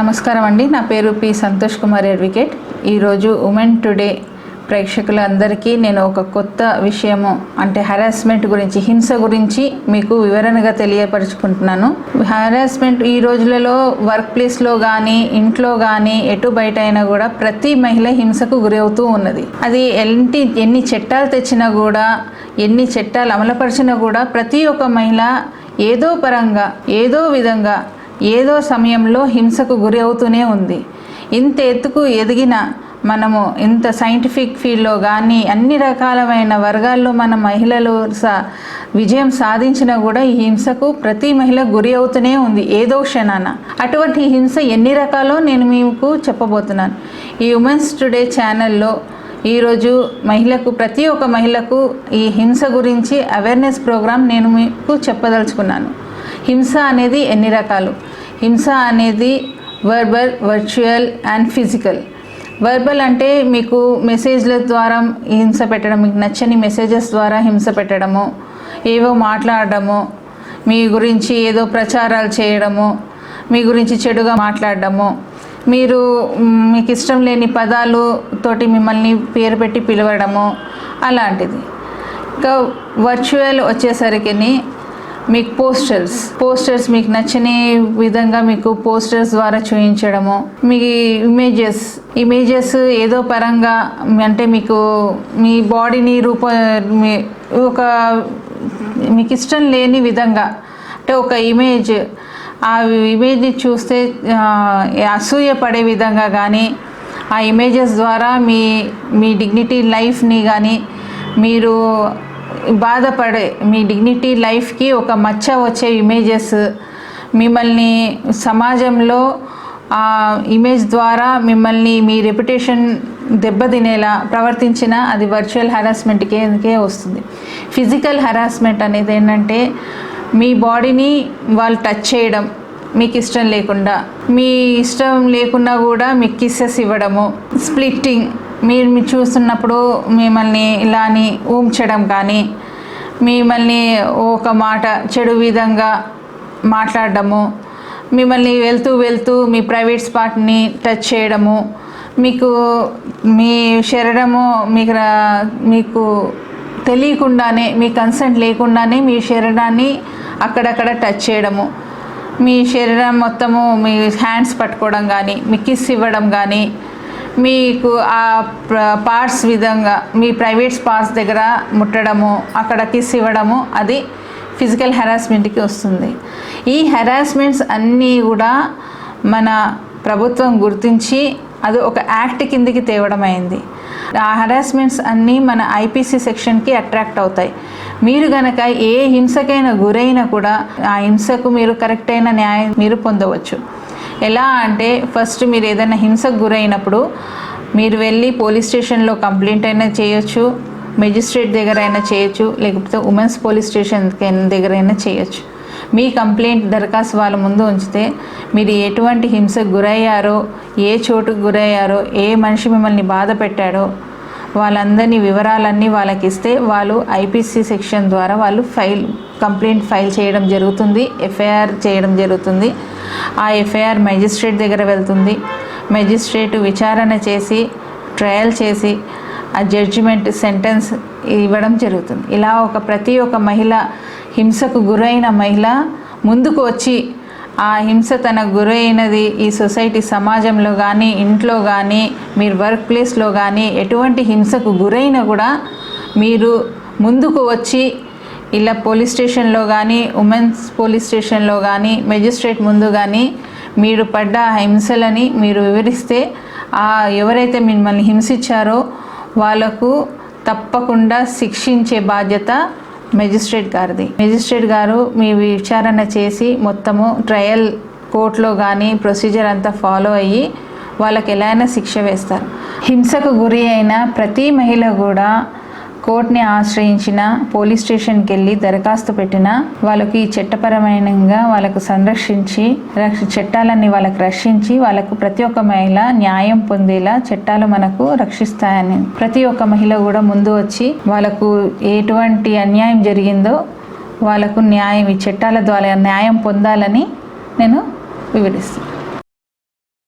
నమస్కారం అండి. నా పేరు పి సంతోష్ కుమార్ అడ్వకేట్. ఈరోజు ఉమెన్ టుడే ప్రేక్షకులందరికీ నేను ఒక కొత్త విషయము అంటే హరాస్మెంట్ గురించి హింస గురించి మీకు వివరణగా తెలియపరుచుకుంటున్నాను. హరాస్మెంట్ ఈ రోజులలో వర్క్ ప్లేస్లో కానీ ఇంట్లో కానీ ఎటు బయట అయినా కూడా ప్రతి మహిళ హింసకు గురవుతూ ఉన్నది. అది ఎన్ని ఎన్ని చట్టాలు తెచ్చినా కూడా ఎన్ని చట్టాలు అమలుపరిచినా కూడా ప్రతి ఒక్క మహిళ ఏదో పరంగా ఏదో విధంగా ఏదో సమయంలో హింసకు గురి అవుతూనే ఉంది. ఇంత ఎత్తుకు ఎదిగిన మనము ఇంత సైంటిఫిక్ ఫీల్డ్లో కానీ అన్ని రకాలమైన వర్గాల్లో మన మహిళలు సా విజయం సాధించినా కూడా ఈ హింసకు ప్రతి మహిళ గురి అవుతూనే ఉంది ఏదో క్షణాన. అటువంటి హింస ఎన్ని రకాలో నేను మీకు చెప్పబోతున్నాను. ఈ ఉమెన్స్ టుడే ఛానల్లో ఈరోజు మహిళకు ప్రతి ఒక్క మహిళకు ఈ హింస గురించి అవేర్నెస్ ప్రోగ్రాం నేను మీకు చెప్పదలుచుకున్నాను. హింస అనేది ఎన్ని రకాలు? హింస అనేది verbal virtual and physical verbal అంటే మీకు మెసేజ్ల ద్వారా హింస పెట్టడం మీకు నచ్చని మెసేజెస్ ద్వారా హింస పెట్టడము ఏవో మాట్లాడడము మీ గురించి ఏదో ప్రచారాలు చేయడము మీ గురించి చెడుగా మాట్లాడడము. మీరు మీకు ఇష్టం లేని పదాలు తోటి మిమ్మల్ని పేరు పెట్టి పిలవడము అలాంటిది. ఇంకా వర్చువల్ వచ్చేసరికి మీకు పోస్టర్స్ పోస్టర్స్ మీకు నచ్చని విధంగా మీకు పోస్టర్స్ ద్వారా చూపించడము మీ ఇమేజెస్ ఇమేజెస్ ఏదో పరంగా అంటే మీకు మీ బాడీని రూప మీ ఒక మీకు ఇష్టం లేని విధంగా అంటే ఒక ఇమేజ్ ఆ ఇమేజ్ని చూస్తే అసూయ పడే విధంగా కానీ ఆ ఇమేజెస్ ద్వారా మీ మీ డిగ్నిటీ లైఫ్ని కానీ మీరు బాధపడే మీ డిగ్నిటీ లైఫ్కి ఒక మచ్చ వచ్చే ఇమేజెస్ మిమ్మల్ని సమాజంలో ఆ ఇమేజ్ ద్వారా మిమ్మల్ని మీ రెప్యుటేషన్ దెబ్బతినేలా ప్రవర్తించిన అది వర్చువల్ హెరాస్మెంట్కే వస్తుంది. ఫిజికల్ హెరాస్మెంట్ అనేది ఏంటంటే మీ బాడీని వాళ్ళు టచ్ చేయడం మీకు ఇష్టం లేకుండా. మీ ఇష్టం లేకున్నా కూడా మీకు కిస్సెస్ ఇవ్వడము స్ప్లిట్టింగ్ మీరు మీరు చూస్తున్నప్పుడు మిమ్మల్ని ఇలా అని ఊంచడం కానీ మిమ్మల్ని ఒక మాట చెడు విధంగా మాట్లాడడము మిమ్మల్ని వెళ్తూ వెళ్తూ మీ ప్రైవేట్ స్పాట్ని టచ్ చేయడము మీకు మీ శరీరము మీకు రా- మీకు తెలియకుండానే మీ కన్సెంట్ లేకుండానే మీ శరీరాన్ని అక్కడక్కడ టచ్ చేయడము మీ శరీరం మొత్తము మీ హ్యాండ్స్ పట్టుకోవడం కానీ మీ కిస్ ఇవ్వడం కానీ మీకు ఆ పార్ట్స్ విధంగా మీ ప్రైవేట్ పార్ట్స్ దగ్గర ముట్టడము అక్కడ కిస్ ఇవ్వడము అది ఫిజికల్ హెరాస్మెంట్కి వస్తుంది. ఈ హెరాస్మెంట్స్ అన్నీ కూడా మన ప్రభుత్వం గుర్తించి అది ఒక యాక్ట్ కిందికి తేవడం అయింది. ఆ హెరాస్మెంట్స్ అన్నీ మన ఐపీసీ సెక్షన్కి అట్రాక్ట్ అవుతాయి. మీరు గనక ఏ హింసకైనా గురైనా కూడా ఆ హింసకు మీరు కరెక్ట్ అయిన న్యాయం మీరు పొందవచ్చు. ఎలా అంటే ఫస్ట్ మీరు ఏదైనా హింసకు గురైనప్పుడు మీరు వెళ్ళి పోలీస్ స్టేషన్లో కంప్లైంట్ అయినా చేయొచ్చు మెజిస్ట్రేట్ దగ్గర అయినా చేయొచ్చు లేకపోతే ఉమెన్స్ పోలీస్ స్టేషన్ దగ్గర అయినా చేయొచ్చు. మీ కంప్లైంట్ దరఖాస్తు వాళ్ళ ముందు ఉంచితే మీరు ఎటువంటి హింసకు గురయ్యారో ఏ చోటుకు గురయ్యారో ఏ మనిషి మిమ్మల్ని బాధ పెట్టాడో వాళ్ళందరినీ వివరాలన్నీ వాళ్ళకి ఇస్తే వాళ్ళు ఐపీసీ సెక్షన్ ద్వారా వాళ్ళు ఫైల్ కంప్లైంట్ ఫైల్ చేయడం జరుగుతుంది ఎఫ్ఐఆర్ చేయడం జరుగుతుంది. ఆ ఎఫ్ఐఆర్ మెజిస్ట్రేట్ దగ్గర వెళ్తుంది. మెజిస్ట్రేట్ విచారణ చేసి ట్రయల్ చేసి ఆ జడ్జిమెంట్ సెంటెన్స్ ఇవ్వడం జరుగుతుంది. ఇలా ఒక ప్రతి ఒక్క మహిళ హింసకు గురైన మహిళ ముందుకు వచ్చి ఆ హింస తన గురైనది ఈ సొసైటీ సమాజంలో కానీ ఇంట్లో కానీ మీరు వర్క్ ప్లేస్లో కానీ ఎటువంటి హింసకు గురైనా కూడా మీరు ముందుకు వచ్చి ఇలా పోలీస్ స్టేషన్లో కానీ ఉమెన్స్ పోలీస్ స్టేషన్లో కానీ మెజిస్ట్రేట్ ముందు కానీ మీరు పడ్డ ఆ హింసలని మీరు వివరిస్తే ఆ ఎవరైతే మిమ్మల్ని హింసించారో వాళ్ళకు తప్పకుండా శిక్షించే బాధ్యత మెజిస్ట్రేట్ గారిది. మెజిస్ట్రేట్ గారు మీ విచారణ చేసి మొత్తము ట్రయల్ కోర్టులో కానీ ప్రొసీజర్ అంతా ఫాలో అయ్యి వాళ్ళకి ఎలా అయినా శిక్ష వేస్తారు. హింసకు గురి అయిన ప్రతి మహిళ కూడా కోర్టుని ఆశ్రయించిన పోలీస్ స్టేషన్కి వెళ్ళి దరఖాస్తు పెట్టినా వాళ్ళకి చట్టపరమైనగా వాళ్ళకు సంరక్షించి రక్ష చట్టాలన్నీ వాళ్ళకు రక్షించి వాళ్ళకు ప్రతి ఒక్క మహిళ న్యాయం పొందేలా చట్టాలు మనకు రక్షిస్తాయని. ప్రతి ఒక్క మహిళ కూడా ముందు వచ్చి వాళ్ళకు ఎటువంటి అన్యాయం జరిగిందో వాళ్ళకు న్యాయం ఈ చట్టాల ద్వారా న్యాయం పొందాలని నేను వివరిస్తాను